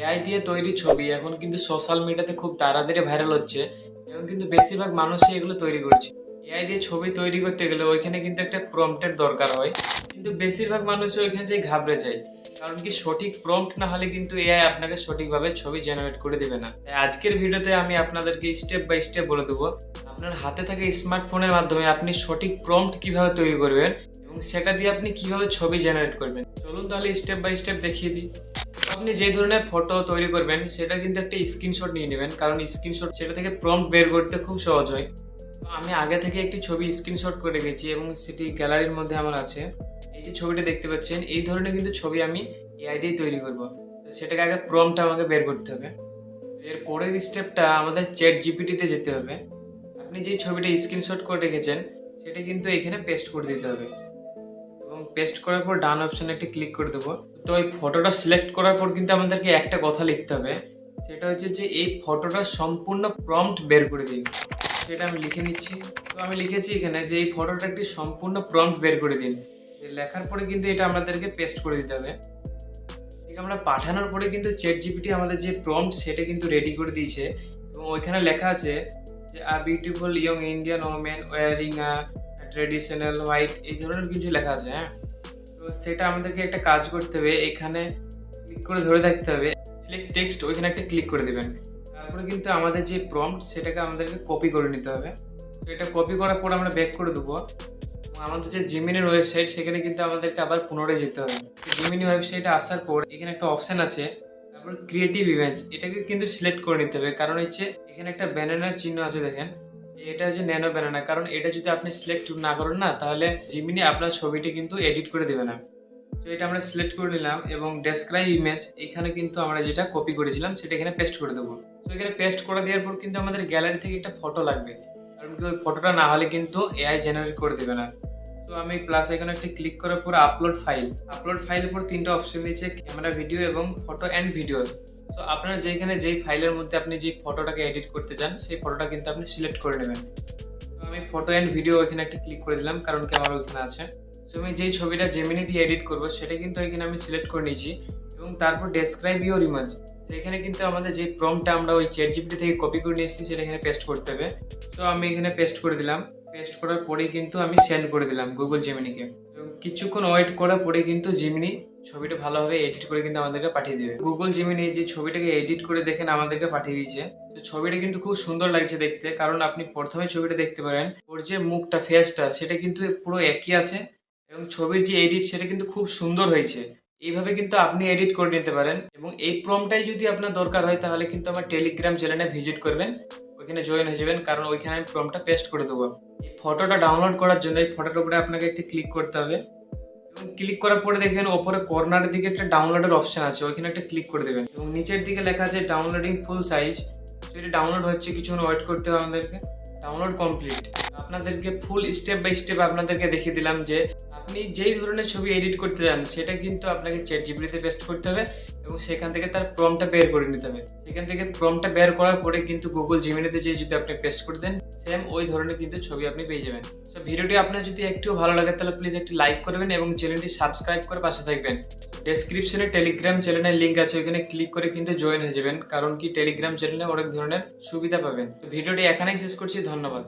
AI দিয়ে তৈরি ছবি এখন কিন্তু সোশ্যাল মিডিয়াতে খুব তাড়াতাড়ি ভাইরাল হচ্ছে এবং কিন্তু বেশিরভাগ মানুষই এগুলো তৈরি করছে। এআই দিয়ে ছবি তৈরি করতে গেলে ওইখানে কিন্তু একটা প্রম্পটের দরকার হয়, কিন্তু বেশিরভাগ মানুষই ওইখানে যে ঘাবড়ে যায়। কারণ কি সঠিক প্রম্পট না হলে কিন্তু এআই আপনাকে সঠিকভাবে ছবি জেনারেট করে দেবে না। তাই আজকের ভিডিওতে আমি আপনাদেরকে স্টেপ বাই স্টেপ বলে দেবো, আপনার হাতে থাকা স্মার্টফোনের মাধ্যমে আপনি সঠিক প্রম্পট কীভাবে তৈরি করবেন এবং সেটা দিয়ে আপনি কীভাবে ছবি জেনারেট করবেন। চলুন তাহলে স্টেপ বাই স্টেপ দেখিয়ে দিই। আপনি যে ধরনের ফটো তৈরি করবেন, সেটা কিন্তু একটা স্ক্রিনশট নিয়ে নেবেন। কারণ স্ক্রিনশট সেটা থেকে প্রম্পট বের করতে খুব সহজ হয়। আমি আগে থেকে একটি ছবি স্ক্রিনশট করে রেখেছি এবং সেটি গ্যালারির মধ্যে আমার আছে। এই যে ছবিটা দেখতে পাচ্ছেন, এই ধরনের কিন্তু ছবি আমি এআই দিয়ে তৈরি করব। সেটাকে আগে প্রম্পটটা আমাকে বের করতে হবে। এর পরের স্টেপটা আমাদের চ্যাট জিপিটিতে যেতে হবে। আপনি যে ছবিটা স্ক্রিনশট করে রেখেছেন, সেটা কিন্তু এখানে পেস্ট করে দিতে হবে। এবং পেস্ট করার পর ডান অপশনে একটি ক্লিক করে দেবো। তো এই ফটোটা সিলেক্ট করার পর কিন্তু আমাদেরকে একটা কথা লিখতে হবে। সেটা হচ্ছে যে এই ফটোটা সম্পূর্ণ প্রম্পট বের করে দিন। সেটা আমি লিখে নিচ্ছি। তো আমি লিখেছি এখানে যে এই ফটোটা একটি সম্পূর্ণ প্রম্পট বের করে দিন। লেখার পরে কিন্তু এটা আমাদেরকে পেস্ট করে দিতে হবে। ঠিক আমরা পাঠানোর পরে কিন্তু চ্যাট জিপিটি আমাদের যে প্রম্পট সেটা কিন্তু রেডি করে দিয়েছে। এবং ওইখানে লেখা আছে যে a beautiful young Indian women wearing a traditional white এই ধরনের কিছু লেখা আছে হ্যাঁ? তো সেটা আমাদেরকে একটা কাজ করতে হবে, এখানে ক্লিক করে ধরে থাকতে হবে। সিলেক্ট টেক্সট ওইখানে একটা ক্লিক করে দেবেন। তারপরে কিন্তু আমাদের যে প্রম্পট সেটাকে আমাদেরকে কপি করে নিতে হবে। তো এটা কপি করার পর আমরা ব্যাক করে দেবো। আমাদের যে জিমিনের ওয়েবসাইট সেখানে কিন্তু আমাদেরকে আবার পুনরায় যেতে হবে। জিমিনি ওয়েবসাইটে আসার পর এখানে একটা অপশন আছে, তারপর ক্রিয়েটিভ ইভেন্টস এটাকে কিন্তু সিলেক্ট করে নিতে হবে। কারণ হচ্ছে এখানে একটা ব্যানানার চিহ্ন আছে, দেখেন। এটা হচ্ছে ন্যানো ব্যানানা, কারণ এটা যদি আপনি সিলেক্ট না করেন না, তাহলে জিমিনি আপনার ছবিটি কিন্তু এডিট করে দেবে না। তো এটা আমরা সিলেক্ট করে নিলাম এবং ডেসক্রাইব ইমেজ এখানে কিন্তু আমরা যেটা কপি করেছিলাম, সেটা এখানে পেস্ট করে দেবো। তো এখানে পেস্ট করে দেওয়ার পর কিন্তু আমাদের গ্যালারি থেকে একটা ফটো লাগবে। কারণ কি ওই ফটোটা না হলে কিন্তু এআই জেনারেট করে দেবে না। তো আমি প্লাস একটা ক্লিক করার পর আপলোড ফাইল আপলোড ফাইলের পর তিনটা অপশন দিয়েছে ক্যামেরা ভিডিও এবং ফটো অ্যান্ড ভিডিওস তো আপনার যেখানে যেই ফাইলের মধ্যে আপনি যে ফটোটাকে এডিট করতে চান, সেই ফটোটা কিন্তু আপনি সিলেক্ট করে নেবেন। তো আমি ফটো অ্যান্ড ভিডিও ওইখানে একটা ক্লিক করে দিলাম, কারণ কি আমার ওইখানে আছে। তো আমি যেই ছবিটা জেমিনি দিয়ে এডিট করব, সেটা কিন্তু এখানে আমি সিলেক্ট করে নিয়েছি। এবং তারপর ডেসক্রাইব ইউর ইমেজ সেখানে কিন্তু আমাদের যে প্রমটা আমরা ওই চ্যাট জিপিটি থেকে কপি করে নিয়ে এসেছি, সেটা এখানে পেস্ট করতে হবে। তো আমি এখানে পেস্ট করে দিলাম। পেস্ট করার পরেই কিন্তু আমি সেন্ড করে দিলাম গুগল জিমিনিকে এবং কিছুক্ষণ ওয়েট করার পরে কিন্তু জিমিনি ছবিটা ভালোভাবে এডিট করে কিন্তু আমাদেরকে পাঠিয়ে দেবে। গুগল জিমিনি যে ছবিটাকে এডিট করে দেখেন আমাদেরকে পাঠিয়ে দিয়েছে। তো ছবিটা কিন্তু খুব সুন্দর লাগছে দেখতে, কারণ আপনি প্রথমে ছবিটা দেখতে পারেন, ওর যে মুখটা ফেসটা সেটা কিন্তু পুরো একই আছে এবং ছবির যে এডিট সেটা কিন্তু খুব সুন্দর হয়েছে। এইভাবে কিন্তু আপনি এডিট করে নিতে পারেন এবং এই প্রমটাই যদি আপনার দরকার হয়, তাহলে কিন্তু আমার টেলিগ্রাম চ্যানেলে ভিজিট করবেন, ওইখানে জয়েন হয়ে যাবেন, কারণ ওইখানে আমি প্রমটা পেস্ট করে দেবো। এই ফটোটা ডাউনলোড করার জন্য এই ফটোটার উপরে আপনাকে একটি ক্লিক করতে হবে। এবং ক্লিক করার পরে দেখেন ওপরে কর্নারের দিকে একটা ডাউনলোডের অপশন আছে, ওইখানে একটা ক্লিক করে দেবেন। এবং নিচের দিকে লেখা আছে ডাউনলোডিং ফুল সাইজ এটা ডাউনলোড হচ্ছে, কিছুক্ষণ ওয়েট করতে হবে আমাদেরকে। ডাউনলোড কমপ্লিট আপনাদেরকে ফুল স্টেপ বাই স্টেপ আপনাদেরকে দেখিয়ে দিলাম যে, আপনি যেই ধরনের ছবি এডিট করতে চান, সেটা কিন্তু আপনাকে চ্যাট জিপিটিতে পেস্ট করতে হবে। এবং সেখান থেকে তার প্রমটা বের করে নিতে হবে। সেখান থেকে প্রমটা বের করার পরে কিন্তু গুগল জিমিনিতে যেয়ে যদি আপনি পেস্ট করে দেন সেম ওই ধরনের কিন্তু ছবি আপনি পেয়ে যাবেন। তো ভিডিওটি আপনার যদি একটু ভালো লাগে, তাহলে প্লিজ একটি লাইক করবেন এবং চ্যানেলটি সাবস্ক্রাইব করে পাশে থাকবেন। ডেসক্রিপশনে টেলিগ্রাম চ্যানেলের লিঙ্ক আছে, ওইখানে ক্লিক করে কিন্তু জয়েন হয়ে যাবেন, কারণ কি টেলিগ্রাম চ্যানেলে অনেক ধরনের সুবিধা পাবেন। তো ভিডিওটি এখানেই শেষ করছি, ধন্যবাদ।